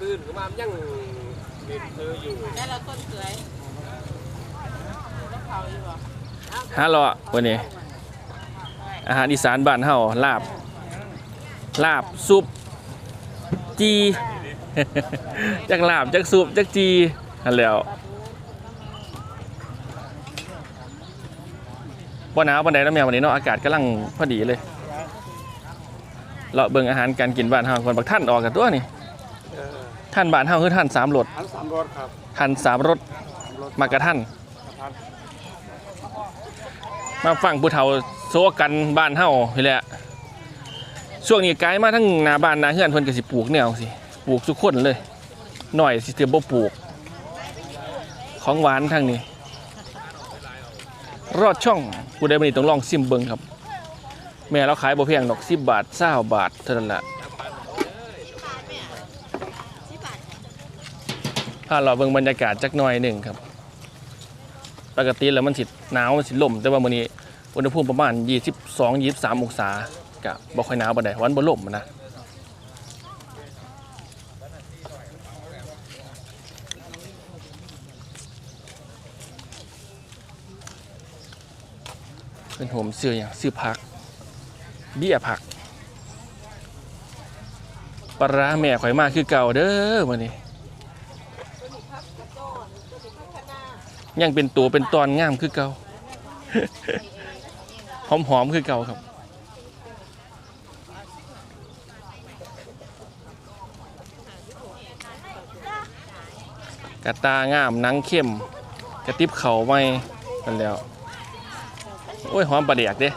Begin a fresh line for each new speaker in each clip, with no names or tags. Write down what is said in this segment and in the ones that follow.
ตื่นขึ้นมามันยังเด็ดเธออยู่
แล้วเราต้นเกลือยแล้วเผาอยู่บ่
ฮะเลวันนี้ อาหารอีสานบ้านเฮาลาบ ลาบซุป จี จักลาบจักซุปจักจีหันแหล้วบ่หนาวปานใดแล้วแม่วันนี้เนาะอากาศกำลังพอดีเลยเลาเบิ่งอาหารการกินบ้านเฮาคนบักท่านออกกันตัวนี่ ท่านบ้านเฮาคือท่านสามรส
ทั้งสามรถครับ
ท่านสามรส
สามรถ
มากระท่าน
ครับ
มาฟังผู้เฒ่าโซกันบ้านเฮานี่แหละช่วงนี้ไกลมาทั้งหน้าบ้านหน้าเฮือนเพิ่นก็สิปลูกแนวสิปลูกทุกคนเลยหน่อยสิเตรียมบ่ปลูก ของหวานทางนี้ รอดช่องผู้ใดบ่นี่ต้องลองซิมเบิ่งครับ แม่เราขายบ่แพงดอก10บาท20บาทเท่านั้นล่ะ พาเราเบิ่งบรรยากาศจักหน่อยหนึ่งครับ ปกติแล้วมันสิหนาวมันสิลมแต่ว่ามื้อนี้อุณหภูมิประมาณ 22 23องศากะบ่ค่อยหนาวปานใดวันบ่ลมนะเป็นโหมเสื้ออย่างซื้อผัก เบี้ยผักปลาแม่ข่อยมากคือเก่าเด้อมื้อนี้ ยังเป็นตัวเป็นตอนงามคือเก่าหอมหอมๆคือเก่าครับกระตางามนังเข้ม กระติบเข่าไม่กันแล้ว โอ้ยหอมปลาเดียกเด้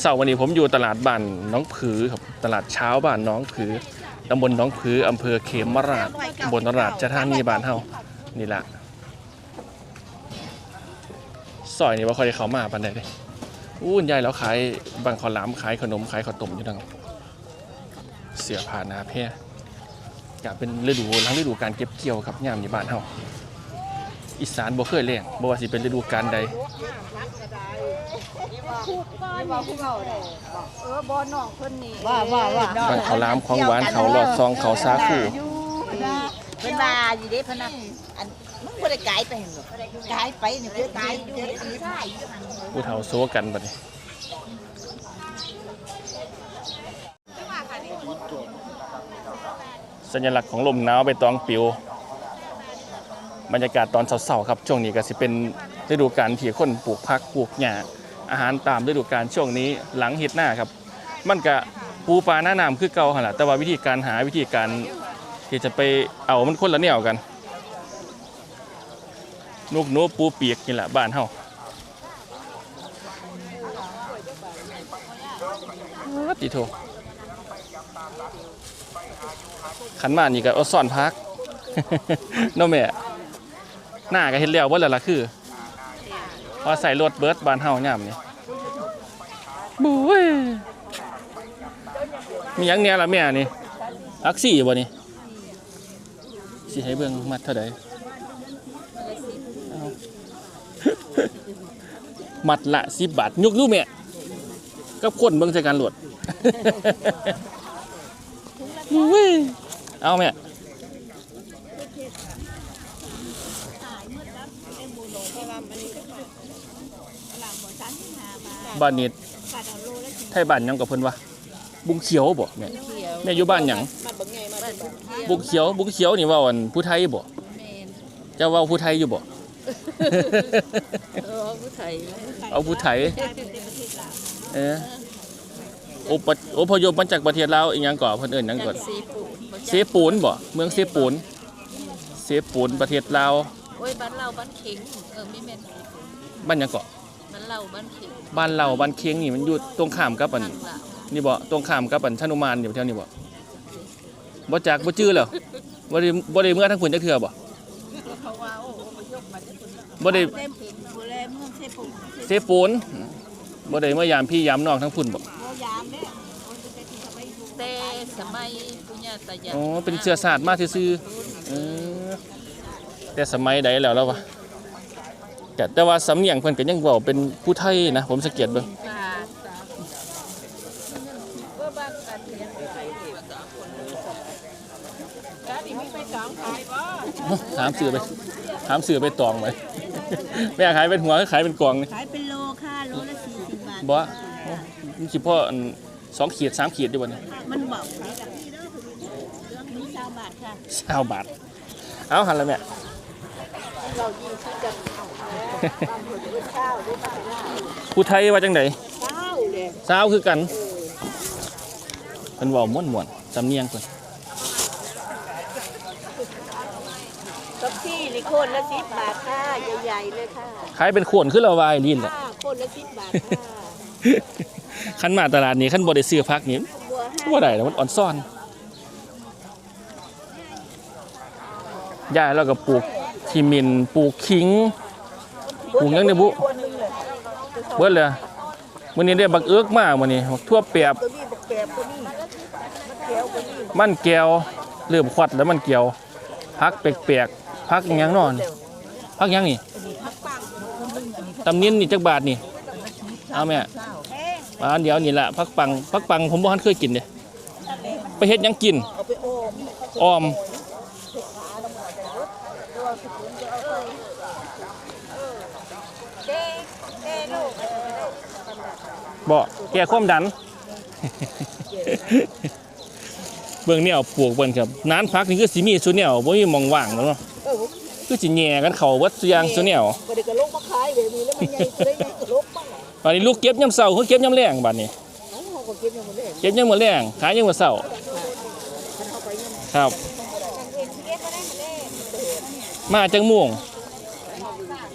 เสาร์วันนี้ผมอยู่ตลาดบ้านน้องผือครับตลาดเช้าบ้านน้องผือตำบลน้องผืออำเภอเขมราชตำบลราชธานีบ้านเฮานี่แหละ ซอยนี่ว่าคอยได้เขามาปันใดเลยอู้ยายแล้วขายบางขอหลามขายขนมขายข้าวต้มอยู่นะครับเสียผ่านนาเพียกะเป็นฤดูหลังฤดูการเก็บเกี่ยวครับยามอยู่บ้านเฮาอีสานบ่เคยเลี้ยงบ่ว่าสิเป็นฤดูกาลใด
เออบอน้องเพิ่นนี่
ว่าว่าว่า
บางข้าวหลามของหวานเขาวหลอดซองเขาวสาคู
เพิ่นว่าอยู่เด้เพิ่นน่ะอันมึงบ่ได้กายไปเห็นบ่ก ตายไปเนี่เพิ่นกายอยู่เด้ใช่
ผู้เฒ่าโซกันบัดนี้สัญลักษณ์ของลมหนาวใบตองปิว บรรยากาศตอนเช้าๆครับ ช่วงนี้ก็สิเป็นฤดูกาลที่คนปลูกผักปลูกหญ้าอาหารตามฤดูกาลช่วงนี้หลังเฮ็ดหน้าครับ มันก็ปูปลาหน้าน้ำคือเก่าหันล่ะแต่ว่าวิธีการหาวิธีการที่จะไปเอามันคนละแนวกัน นกหนูปูเปียกนี่แหละบ้านเฮาดติโทขันมานี่ก็อซ่อนพักน้อแม่หน้าก็เห็นแล้วว่าแล้วล่ะคือพอใส่รถเบิร์ดบานเฮาย่ำนี่บุ้ยมียังเนี่ยล่ะแม่นี่อักซี่บ่นี่สิให้เบิ่งมัดเท่าใดเอา มัดละ10บาท ยกดูแม่กับคนเบิ่งใส่กันโหลดบุ้ยเอาแม่บ้านนี้ไทยบ้านหยังกับเพิ่นวะบุงเขียวบ่แม่แม่อยู่บ้านหยังบุงเขียวบุงเขียวนี่เว่าอันผู้ไทยบ่เจ้าเว่าผู้ไทยอยู่บ่
เออผู้ไทย
เอาผู้ไทยเอออพอพยพมาจากประเทศลาวอีหยังก่อเพิ่นเอิ้นหยังก่อน
ซีปู
เซปูนบ่เมืองเซปูนเซปูนประเทศลาว
โอ้ยบ้านเราบ้านเข็งเออไม่แม่นซีปู
บ้านหยังเกาะ
บ้านเราบ้านเข็ง
บ้านเราบ้านเคียงนี่มันอยู่ตรงข้ามกับอัน
ทางละ
นี่บ่ตรงข้ามกับอันชนุมานอยู่แถวนี้บ่บ่จักบ่จื้อแล้วบ่ได้บ่ได้เมื่อทั้งพุ่นจักเทื่อบ่
เขาว่าโอ้อพยพมาจากคน
บ่ได้
เต็มผู้แลเมืองเทปุ
เซปูนบ่ได้เมื่อยามพี่ยามน้องทั้งพุ่นบ่
บ่ยามเด้คนจะไปที่เขาไปอยู่
แต่สมัยปุญญาตายาย
อ๋อเป็นเชื้อชาติมาซื่อๆเออแต่สมัยใดแล้วแล้ววะแต่แต่ว่าสำเนียงเพิ่นก็ยังเว้าเป็นผู้ไทยนะผมสังเกตเบิ่ง
ตาก็บ้านกันเรียนไทย
ถามสื่อไปถามสื่อไปตองไป แม่ขายเป็นหัวขายเป็นกล่องนี่
ขายเป็นโลค่ะโลละสี่สิบบาท
บ่มันสิพ่ออันสองขีดสามขีดอยู่บ่เนี่ย
มันบอกขายกับพี่เด้อเรื่องนี้เก้าบาทค่ะ
เก้าบาทเอาหันแล้วแม่
เรายิงซื้อกันบางคนเป็นข้าวด้วยบาทละ
ผู้ไทยว่าจังได
ข้าวเลย
สาวคือกันเพิ่นเว้าม่วนๆสำเนียงเพิ่น
กับพี่นี่คนละสิบบาทค่ะใหญ่ๆเลยค่ะ
ขายเป็นขวนคือละวายลินแหละ
ค่ะคนละสิบบาทค่ะ
คันมาตลาดนี้คันบ่ได้ซื้อผักนี่
บัวห้า
บ่ได้แล้วมันอ่อนซ่อนย่าเราก็ปลูกทิมินปลูกขิง ปลูกหยังเนี่ยบุ
เบิ
ดเลยมื้อนี้ได้บักเอิกมามื้อนี้บักทั่วเปียบ
ตัวนี้บักแกบตัวนี้มันแก้วตัวนี้
มันแก้วเริ่มควัดแล้วมันแก้วพักแปลก พักยังนอนพักยังนี่ตำเนียนนี่จักบาทนี่เอาแม่
ข้าวแพง
อ่าเดี๋ยวนี่ละพักปังพักปังผมบ่ทันเคยกินเด้ไปเฮ็ดยังกิน
ออม
อ้อม
เด้เด้ลูก
บ่แก้ความดัน เบิ่งแนวปลูกเบิ่นครับนานพักนี่คือสิมีซุแนวบ่มีมองว่างแล้วเนาะ คือสิแย่กันเข้าเบิดซุอย่างซุแนว
ก็ได้กระโลกมาขายแบบนี้แล้วมันใหญ่ก็ได้ใหญ่กระโลกบ้าง
บัดนี้ลูกเก็บยามเช้าคือเก็บยามแลงบัดนี้
น้องเขาก็เก็บอย่างหมดเลย
เก็บยามมื้อแลงขายยามมื้อเช้า
มันเอาไปยัง
ครับ
เองเก็บมาได้หมดเลย
มาจังม่วง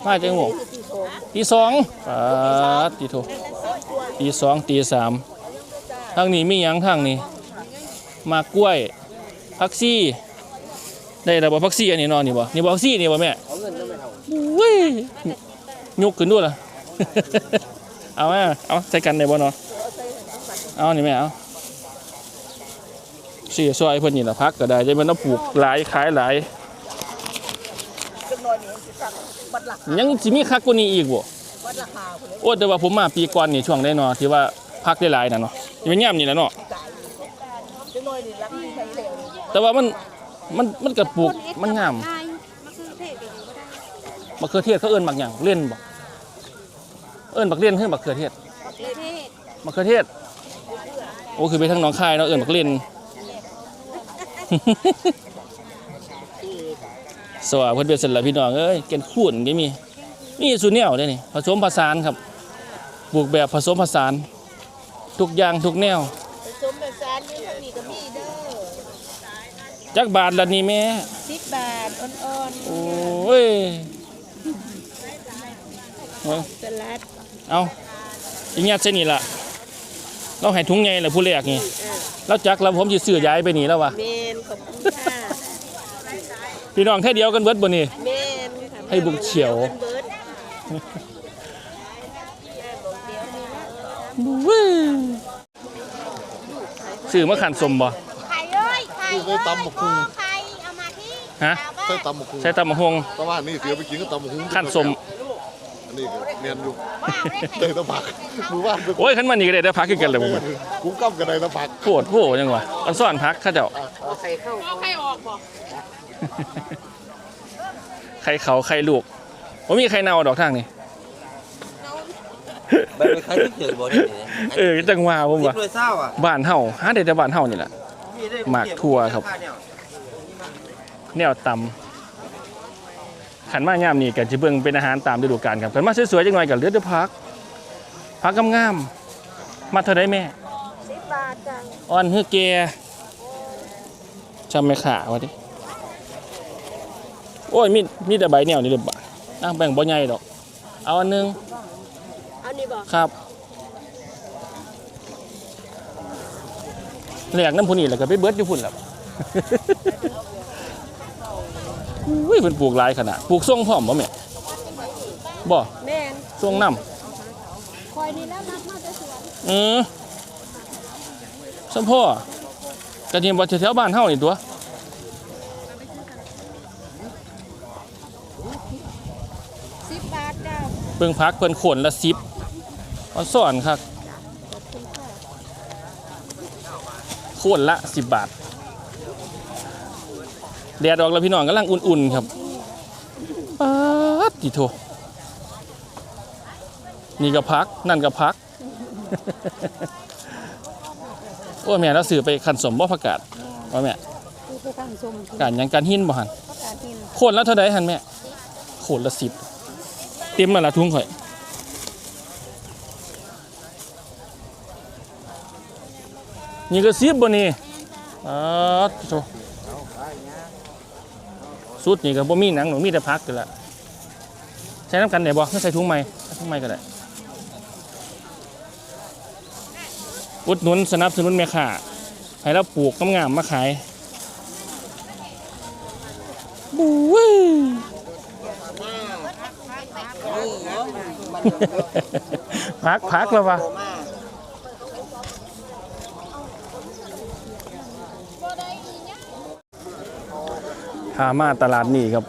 มาจังม่วง
ที่สอง
ตีสองปาดตีโทตีสองตีสามทางนี้มีหยังทางนี้ มากล้วยพักซี่ ได้แล้วบ่พักซี่อันนี้นอนนี่บ่นี่บ่พักซี่นี่บ่แม่อุ้ยยกขึ้นด้วยล่ะเอามาเอาใส่กันได้บ่เนาะเอานี่แม่เอาสี่ซอยเพิ่นนี่ล่ะพักก็ได้จะมันต้องปลูกหลายขายหลาย
จังน้อยนี่สิสั่ง
สิมีคักกว่านี้อีกบ่โอ้แต่ว่าผมมาปีก่อนนี่ช่วงได้เนาะที่ว่าพักได้หลายน่ะเนาะที่มันย่ำนี่แหละเนาะ
แต่
ว่ามัน มันมันก็ปลูกมันงาม
มันคือเทศกันอยู่ก็ได้
มะเขือเทศเขาเอิ้นบักหยังเล่นบ่เอิ้นบักเล่นคือบักเขือเทศ
เลยเทศ
มะเขือเทศโอ้คือไปทางหนองคายเนาะเอิ้นบักเล่นสวัสดีเพิ่นเป็นเสร็จแล้วพี่น้องเอ้ยเกณฑ์ขุ่นก็มีมีสุแนวเด้นี่ผสมผสานครับปลูกแบบผสมผสาน ทุกอย่างทุกแนว
ผสมแบบสารนี่มีก็มีเด้อ
จักบาทละนี่แม่
10บาทอ่อน
โอ้ยเอา
ๆสลัด
เอาอีเงี้ยเส้นนี่ล่ะเราให้ถุงใหญ่ละผู้แรกนี่แล้วจักแล้วผมสิซื้อย้ายไปนี่แล้ววะ
เมนขอบคุณค่ะ
พี่น้องแค่เดียวกันเบิดบ่นี่
เมนค่ะ
ให้บุกเฉียว
เบิด
ซื้อมาขันสมบ่
ไข่เอ้ ยไข่
คือ
เอ้ย
ตำบักหุ่ง
ไข่เอามาที่
ฮะ
ใส่ตำบักหุ่ง
ใช้ตำมะฮวง
แต่ว่านี่เสียไปกินก็ตำบักหุ่ง
ขั้นสม
อันนี้ก็เนียนอยู่ได้ตะผักมือว่าน
โอ้ยขั้นมันนี่ก็ได้ได้พักคือกันเลยมว่า
กุ้งกั้มกันได้ตะผัก
โพดโพจังวะอันซ่อนพักข้าเจ้าใคร
เอาไข่เข้า
ไข่เขาไข่ลูกผมมีไข่เน่าดอกทางนี่
ไปไปขายที่เกิดบ่ได้เลย
เออจังหวะผมว่า
หน่วยเศร้าอะ
บ้านเฮาหาได้แต่บ้านเฮานี่แหละ หมากทั่วครับ แนวตำขันมายามนี่ก็จะเบิ่งเป็นอาหารตามฤดูกาลครับขันมาสวยๆจังหน่อยก็เหลือแต่พักพักงามๆมาเท่าไดแม่
10บาทจ้ะ
อ่อนฮือแกจำไม่ขาวะดิโอ้ยมีมีแต่ใบแนวนี่เด้อบาทอะแบ่งบ่ใหญ่ดอก เอาอันหนึง
อันนี้บ่
ครับ แหลกน้ำพุนี่แหละก็ไปเบิดอยู่พุ่นแหละ อุ้ยเพิ่นปลูกหลายขนาดปลูกส่งพร้อมบ่แม่บ่
แม่น
ส่งน้
คอยนี่แล้วนับมาจะสวนำ
เออสมพ่อกระเทียมบ่แถวๆบ้านเฮานี่ตัว
สิบบาทจ้า
เบิ่งพักเพิ่นขนละ10เอาสอนครับ คนละ 10 บาท แดดออกแล้วพี่น้องกำลังอุ่นๆครับป๊าดดิโทนี่ก็พัก นั่นก็พัก โอ้แม่เราสื่อไปขันสมบ่ประกาศว่าแม่
คือไปตั้งชม
การหยังการหินบ่หัน
ประกาศทิน
โคนแล้วเท่าใดหันแม่โคนละสิบเต็มแล้วละทุ่งข่อย นี่ก็สิบบ่นี่อ๋อโธ่สุดนี่ก็บ่มีหนังหนูมีแต่พักกันละใช้น้ำกันได้บ่ไม่ใส่ถุงใหม่ใส่ถุงใหม่ก็ได้อุดหนุนสนับสนุนแม่ค้าให้เราปลูกงามๆมาขายบูเว้ยพักพักแล้ววะ พามาตลาดนี่ครับ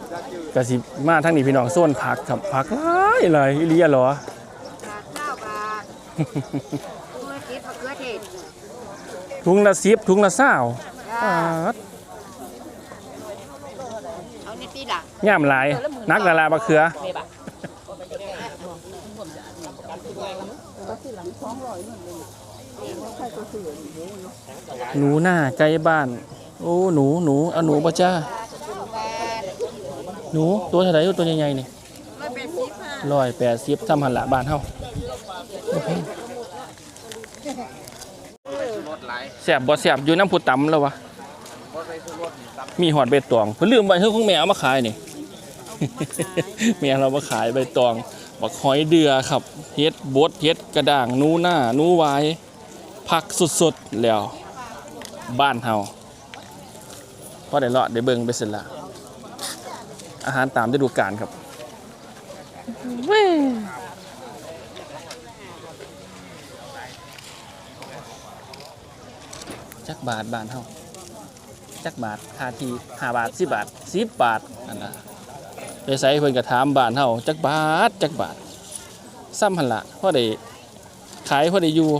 กสิมาทั้งนี้พี่น้องโซนผักครับผักหลายเลยอีเลียเหรอ
ข้าวปลาตัวเก็บมะเขือเทศ
ถุงละสิบถุงละเศร้า
จ้า
ปัด
เอานี่ตีล่ะ
ย่ามหลายนักละลาบะเขือหนูหน้าไกลบ้าน โอ้หนูหนูเอาหนูป่ะจ้า หนูตัวเท่าไหร่ตัวใหญ่ๆนี่
ไม่เป็นสิบค่ะ
ร้อยแปดสิบทำหันละบ้านเฮาแสบบ่แสบอยู่น้ำผู้ตำแล้ววะมีหอดใบตองเพิ่นลืมไว้เฮ้ยของแม่เอามาขายนี่แม่เรามาขายใบตองบักหอยเดือครับเฮ็ดบดเฮ็ดกระด่างหนูหน้าหนูหวายผักสดๆแล้วบ้านเฮาพอได้เลาะได้เบิ่งไปเสร็จละ อาหารตามฤดูกาลครับจักบาทบานเท่าจักบาทค่าทีห้าบาทสิบบาทสิบบาทอันน่ะไปใส่เพิ่นกระถามบานเท่าจักบาทจักบาทซ้ำหันละพอได้ขายพอได้อยู่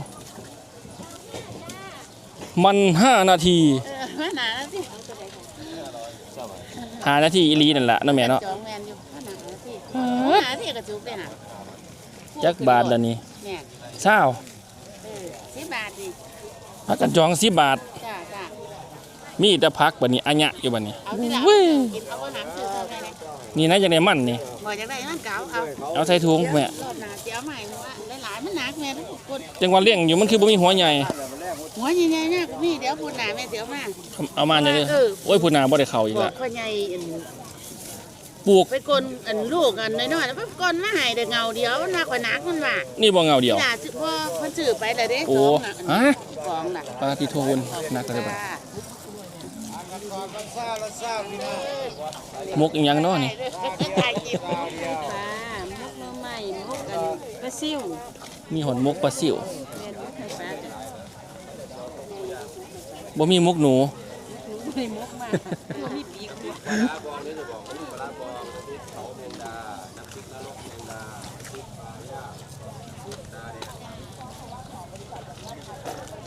มันห้านาที
เออมา หนาแล้วสิ
ห้านาทีอีหลีนั่นแหละเนาะแม่เนาะ
จองแมนอยู่มาหนาแล้วสิมาหนาที่กระจุกเลยน่ะ
จักบาทละนี่
เนี่ย
เช้า
เออสิบบาทนี่
พักกันจองสิบบาท
จ้าจ้า
มีแต่พักบัดนี้อัญญะอยู่บัดนี้
เอาที่ละ
เว้ย
กินเอาอาหารซื้อเท่าไหร่เนี่ย
นี่นะจังไดมันนี่
บ่อยากได้มันเก่าเอา
เอาใส่ถุงแม่
รอบหน้าเสียวใหม่หนูว่าหลายๆมันหนักแม่ทุกคน
จังหวะเลี้ยงอยู่มันคือบ่มีหัวใหญ่
หัวใหญ่ๆน่ะก็มีเดี๋ยวพูดหน้าแม่เสียวมา
เอามาเนี่ยเลยโอ้ยพูนาบ่ได้เข้าอีก
บอ
ละ
กพ่อใหญ่อัน
ปลูก
ไปกลอันลูกอันน้อยๆแล้วไปกลมาให้แต่เงาเดียวมันหนักกว่านักมันว่า
นี่บ่เงาเดียว
นี่ล่ะซื้อพ่อมันซื้อไปแล้วเด้
โอ้
สองน่ะ
ฮะ
สองน่ะ
ปลาติโทนนักเลยบัด
จ้า
มกอีหยังเนาะนี่
ถ่ายคลิปค่ะมุกมือใหม่มุกอันกระซิ่ว
มีหอนมกปลาซิว
เรียนมุกไทยป้าจ้ะ
บ่มีมกหนู
ไม่มุกมากตัวมีปีกด้วย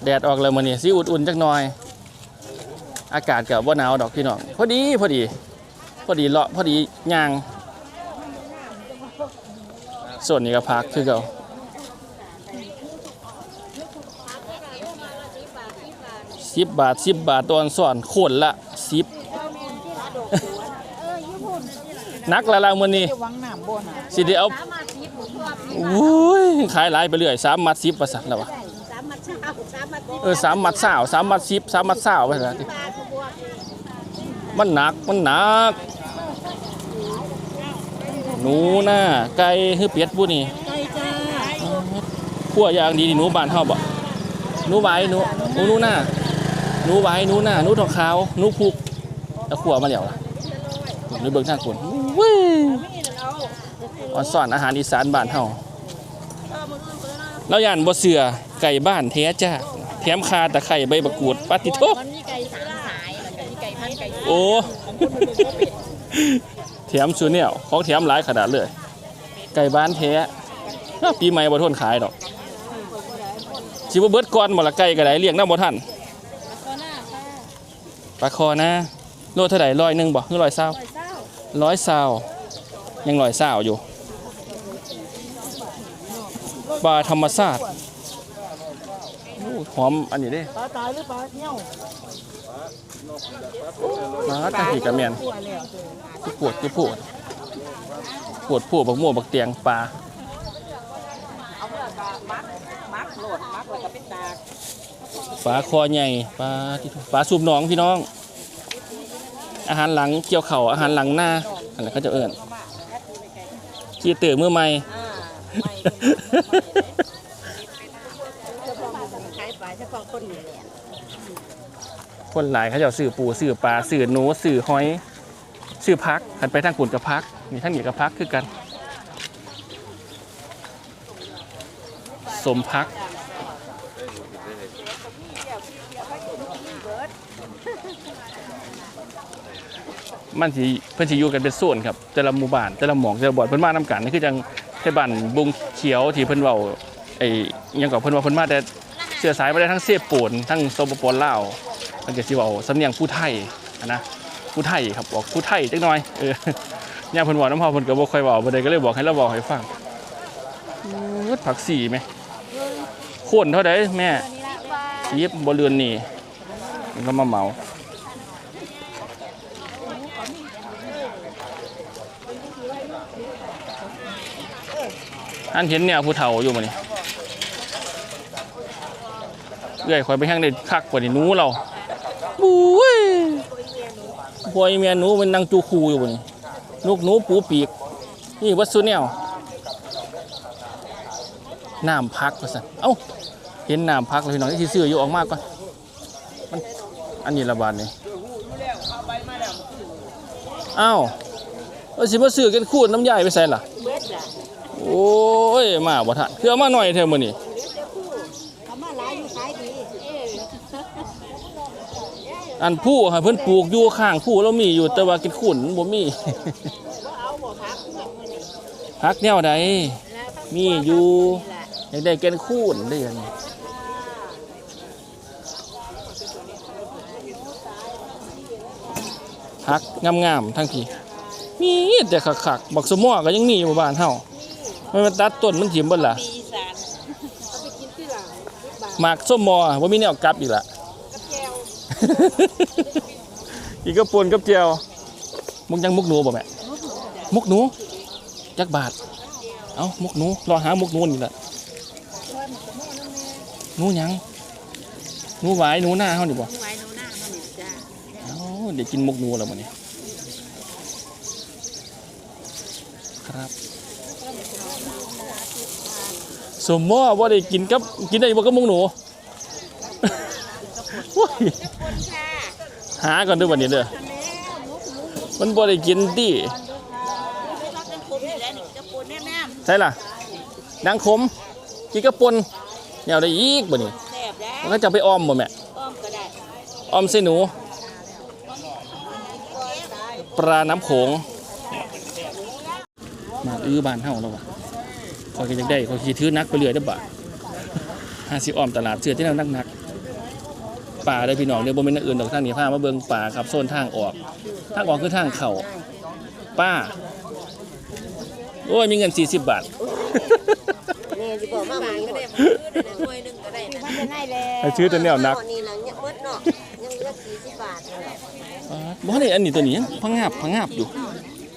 แดดออกแล้วมื้อนี้สิอุ่นๆจักหน่อย อากาศก็บ่หนาวดอกพี่น้องพอดีพอดี พอดีเลาะพอดีย่างส่วนนี้ก็พักคือเก่า สิบบาทสิบบาทตอนส่วนโคนละสิบนักละลางมือนี้
วังน้ำบ่น่ะ
สิได้เอาอุ้ยขายหลายไปเรื่อยสามมัดสิบประสันแล้ววะ
สามมัดเช้าสามมัด
เออสามมัดสาวสามมัดสิบสามมัดสาวไปแล้ว
บาทบวก
มันหนักมันหนักหนูหน้าไก่คือเป็ดผู้นี่
ไก่จ้า
ขั้วอย่างดีนี่หนูบานเฮาบ่หนูไว้หนูหนูหนูหน้าห นูไว้หนูหน้าหนูทองขาวหนูพุกแล้วขั้วมาแล้วล่ะหรือเบิ่งทางคนว้ยออนสอนอาหารอีสานบ้านเฮาแล้วย่านบ่เสือไก่บ้านแท้จ้าแถมคาตะไคร้ใบมะกรูดปาติโท
มันมีไก่สามสายมันมีไก่พันไก่
โอ้แถมซูเนียลของแถมหลายขนาดเลย ไก่บ้านแท้ปีใหม่บ่ทนขายดอกสิบ่เบิดก่อนบ่ละไก่ก็ได้เลี้ยงนำบ่ทัน
ก็น่าค่ะ
ปลาคอนะโลเท่าไหร่ร้อยหนึ่งบ่คือร้อยเศร้าร้อยเศร้ายังร้อยเศร้าอยู่ปลาธรรมชาติโอ้หอมอันนี้เด้
ปลาตายหรือปลาเหี้ยว
มาตั้งกี่กระเมียนคือปวดคือปวดปวดปวดบักม่วงบักเตียงปลา
เอาเมื่อกะมักมักโหลดมักแล้วก็เป็นตาก
ปลาคอใหญ่ปลาที่ปลาสูบหนองพี่น้อง อาหารหลังเกี่ยวเข่าอาหารหลังหน้าอะไรเขาจะเอิ้นขี้เตื่อมือใหม่
อ่าไม่คนหละ
คนหลายเขาจะเอาซื้อปูซื้อปลาซื้อหนูซื้อหอยซื้อพักหันไปทางกุนกับพักมีทั้งเหนียกับพักคือกัน สมพัก มันสิเพิ่นสิอยู่กันเป็นโซนครับแต่ละหมู่บ้านแต่ละหมองแต่ละบ่อนเพิ่นมานํกันนี่คือจังเทศบ้านบุงเขียวที่เพิ่นเว้าไอ้อิหยังก็เพิ่นว่าเพิ่นมาแต่เชื้อสายมาได้ทั้งเสพโปนทั้งสปปลาวเพิ่นก็สิเว้าสำเนียงผู้ไทยอะนะผู้ไทยครับบอกผู้ไทยจักหน่อยเออย่ามเพิ่นเว้านำเฮาเพิ่นก็บ่ค่อยเว้าบ่ได้ก็เลยบอกให้เราเว้าให้ฟังอื้อผักสีไหมโคนเท่าใดแม่ยิบบ่เรือนนี่มันก็มาเหมา อันเห็นเนี่ยผู้เฒ่าอยู่มานี่เอื้อยคอยไปแห้งได้คักกว่านี่หนูเราบุ้ยพอยเมียหนูมันนั่งจูคูอยู่บนนี่ลูกหนูปูปีก นี่วัดสุแนวน้ำพักว่าสันเอ้า เห็นน้ำพักเลยพี่น้องที่ซื้ออยู่ออกมากก่อนมันอันนี้ระบาดนี่เอ้าว่าสิมาซื้อกันคูดน้ำยายไปใส่ล่ะ
เบิดล่ะ
โอ้ยมาบ่ทันคือเอมาหน่อยเท่ามื้อนี้
เขามาหลายอยู่ขายดีเออ
อันผู้ให้เพิ่นปลูกอยู่ข้างผู้เรามีอยู่แต่ว่ากินขุนบ่มี
เอาบ่พักเงินมื้อนี้
ฮักแนวใด
แล้วทั้ง
มีอยู่อยากได้แกนคูนได้ยังฮักงามๆทั้งทีมีแต่คักๆบักสมอก็ยังมีอยู่บ้านเฮา มันมาตัดต้นมันถิ่มเบิดล่ะ
ปีอีสานเอาไปกินที่หลังบาท
หมากส้มมอบ่มีแนวกลับอีกล่ะ
กับแก้ว
อีกก็ปนกับเจียวมุกยังมุกหนูบ่แม่มุกหนูจักบาท เอ้ามุกหนูรอหามุกหนูนี่แหละหนูหยังหนูหวายหนูหน้าเฮานี่บ่
ไว้โนหน้ามันนี่จ้า
เอ้าเดี๋ยวกินมุกหนูแล้วมื้อนี้ครับ สมมอบ่ได้กินกับกินได้บ่กับมุกหนูโอ้ย
คนค่ะ
หาก่อนเด้อวันนี้เด้อ
ทำแล้วมุกมุก
มันบ่ได้กินติ
ไม่รักกันคมอยู่แล้วนี่จะปนแน่
ใช่ล่ะดังคมกินกระปนแนวได้อีกบ่นี่
ๆแซ่บแล้ว
มันก็จะไปอ้อมบ่แม่
อ้อมก็ได้
อ้อมใส่หนู ปลาน้ำโขงมาอื้อบ้านเฮาแล้ววะ ขอยก็อยากได้ขอยสิถือนักไปเรื่อยเด้อบ่าหาสิอ้อมตลาดเสื้อที่แนวนักๆป่าเด้อพี่น้องเด้อบ่แม่นอันอื่นดอกทางนี้พามาเบิ่งป่าครับโซนทางออกทางออกคือทางเข้าป้า โอ้ยมีเงิน40บาท
เนี่ยสิบอกว่ามันก็ได้มันหน่วยนึงก็ได้นะมันจะได้แล้ว
ให้ชื่อตัวแนวนัก
นี่นะเนี่ยมดเนาะยังเหลือ40บาทนั่นแหละ
บ่ได้อันนี้ตัวนี้ยังพังงาบพังงาบอยู่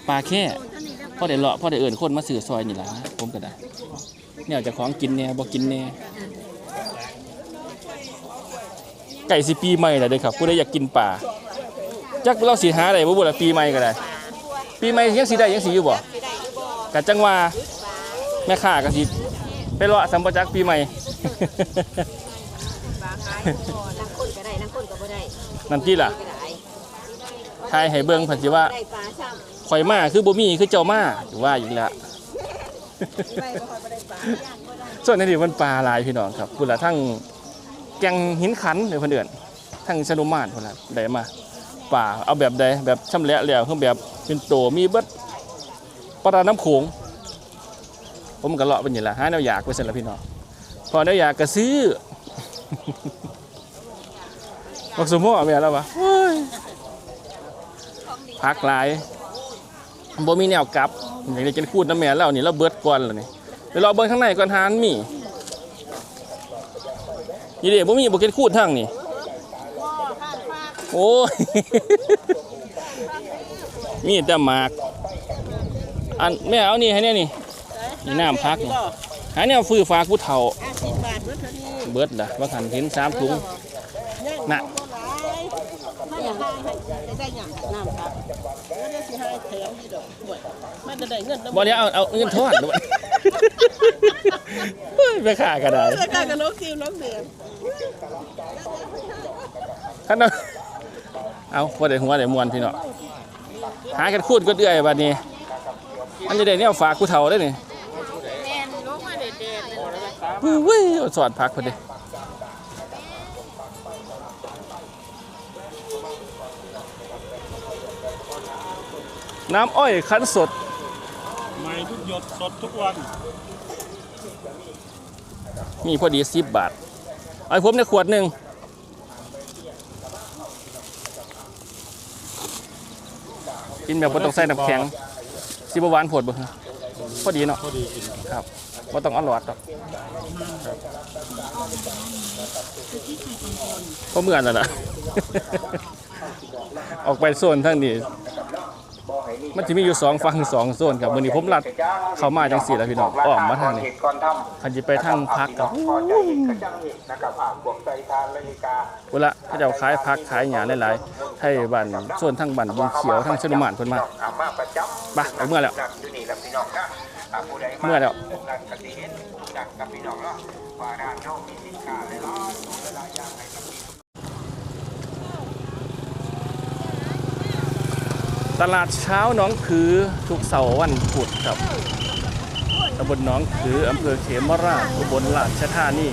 ปลาแค่ พอได้เลาะพอได้เอิ้นคนมาซื้อซอยนี่ล่ะผมก็ได้แนวเจะของกินแหน่บ่กินแหน่ไก่สิปีใหม่แล้วเด้อครับผู้ใดอยากกินปลาจักเราสิหาได้บ่บ่ล่ะปีใหม่ก็ได้ ปีใหม่ยังสิได้ยังสิอยู่บ่กะจังว่าแม่ค้าก็สิไปเลาะสัมปจักปีใหม่
นักคนก็ได้นักคนก็บ่ได้
นั่นที่ล่ะ
ก็ได้
ทายให้เบิ่งเพิ่นสิว่า
ได้ปลาซ้ำ
ข่อยมาคือบ่มีคือเจ้ามาอยู่ว่าอีกแล้ว
ได้บ่ค่อยบ่ได้ปลาย่างบ่ได้
ส่วนนี้มันปลาหลายพี่น้องครับพุ่นละทั้งแกงหินขันเลยเพิ่นเดือนทั้งชะนุมานพุ่นละได้มาป่าเอาแบบใดแบบชำแหละแล้วคือแบบเป็นโตมีเบิดปลาน้ำโขงผมก็เลาะเป็นอย่างละหาแนวอยากไปเสร็จแล้วพี่น้องพอแนวอยากก็ซื้อบอกสมมติเอาแม่แล้ววะโอ้ยพักหลาย บ่มีแนวกลับอยากได้กินคูดน้ำแม่แล้วนี่เราเบิดก่อนแล้วนี่เดี๋ยวรอเบิ่งข้างในก่อนหานมีนี่เด้บ่มีบ่กินคูดทางนี่โอ้ยมีแต่หมากอันแม่เอานี่ให้แน่นี่นี่น้ำพักนี่หาแนวฟื้อฝากผู้เฒ่า
ห้าสิบบาทเบิดเท่านี้
เบิดล่ะว่าคันเห็นสามถุงน่ะ
ไม่อยากให้ให้ได้หยัง
น้ำครับ
แล้วได้สิให้แถมอีดอกด้วยมันจะ ได้เงินนำ
บ่เดี๋ยวเอาเอาเงินทอนด้วยเฮ้ยไปค่าก็ได้
แล้วก็กับน้องคิวน้องเดือน
คันเอาเอาบ่ได้หัวได้มวนพี่เนาะหากันคูดก็เอื้อยบัดนี้ อันนี้ได้แนวฝากผู้เฒ่าได้อนี่
แม่นลงมาเด็ดๆเลย
อุ้ยเว้ยเอาสอดพักพอดีน้ำอ้อยคั้นสด
ใหม่ทุกหยดสดทุกวัน
มีพอดีสิบบาท เอาให้ผมในขวดหนึ่งกินแบบบ่ต้องใส่น้ำแข็งสิบหวานผดบ่พอดีเนาะ
พอดีกิน
ครับบ่ต้องอร่อยดอกก็เหมือนแล้วนะออกไปโซนทั้งนี้ มันจะมีอยู่สองฝั่งสองโซนครับมื้อนี้ผมลัดเข้ามาจังสี่แล้วพี่น้องอ้อมมาทางนี้
ก่อนท
คันสิไปทางพักกับำ
พอใจกระจังเหตุนะครับอ่าบวกใจทานนาฬิกา
เวลาเขาเจ้าขายพักขายหยาหลายๆให้บ้านส่วนทั้งบ้านบุญเขียวทั้งชนุมานเพิ่นมา
อ่มาประจำ
ไปเอาเมื่อแล้ว
นั่นอยู่นี่ครับพี่น้องนะอ่าผู้ใด
เมื่อแล้ว
นั่นก็สิเห็นจักกับพี่น้องเนาะว่าร้านเฮามีสินค้าหลายๆหลายอย่างให้กับพี่
ตลาดเช้าน้องผือทุกเสาร์วันพุธครับตำบลน้องผืออำเภอเขมราชอุบลราชธานี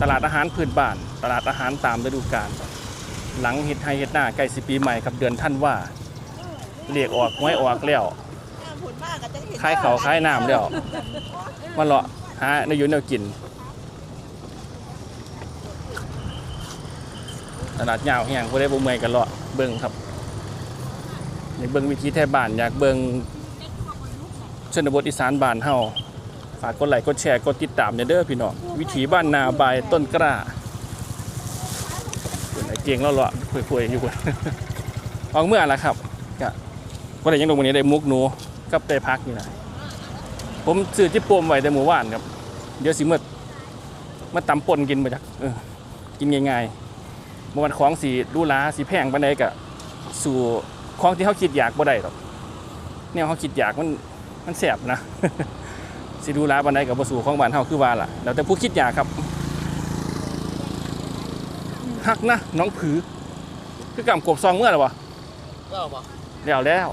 ตลาดอาหารพื้นบ้าน ตลาดอาหารตามฤดูกาลหลังเฮ็ดไฮเฮ็ดหน้าใกล้สิปีใหม่ครับเดือนท่านว่าเรียกออกไว้ออกแล้ว
ผลากก็จะเขา
ยเขาขายน้ำแล้วมาเลาะหาในอยู่แนวกินตลาดยาวแห้งบ่ได้บ่เมื่อยกันเลาะเบิ่งครับ อยากเบิ่งวิถีแท้บ้านอยากเบิ่งชนบทอีสานบ้านเฮาฝากกดไลค์กดแชร์กดติดตามเด้อพี่น้องวิถีบ้านนาบายต้นกล้าไหนเก่งล้วเลาะคุยๆอยู่คนออกเมื่อละครับก็บ่ได้ยังดอกมื้อนี้ได้มุกหนูกับได้พักนี่นะผมซื้อจิปโปมไว้แต่หมู่บ้านครับ เดี๋ยวสิหมดมาตำป่นกินมาจากเออกินง่ายๆบ่มันของสีดูหลาสีแพงปานใดก็สู่ ของที่เขาคิดอยากบ่ได้หรอกแนวเขาคิดอยากมันมันแสบนะสิดูหลาปานใดก็บ่สู่ของบ้านเฮาคือว่าล่ะแล้วแต่ผู้คิดอยากครับฮักนะน้องผือ คือกำกบซองเมื่อไหร่วะ
เล่าปะ
แล้วแล้ว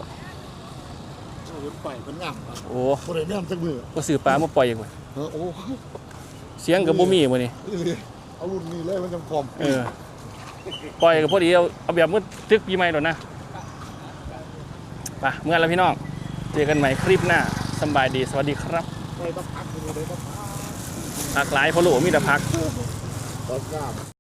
โอ้ยไปมันงามอะ
โอ้
บ่ได้แนมจักมือ
ก็ซื้อปลามาปล่อยอีกว่ะ
เออโอ้
เสียงกับบ่มีมื้อนี้
นี่เลยเอารุ่นนี้เลยมันจังพร้อม
เออปล่อยก็พอดีเอาเอาแบบมืดทึกปีใหม่แล้วนะ ไปเมื่อแล้วพี่น้อง เจอกันใหม่คลิปหน้าสำบายดีสวัสดีครับ
ไปต้องพักเลยได้ต้องพัก
พักหลายพอโหลมีแต่พัก
ตอนงาม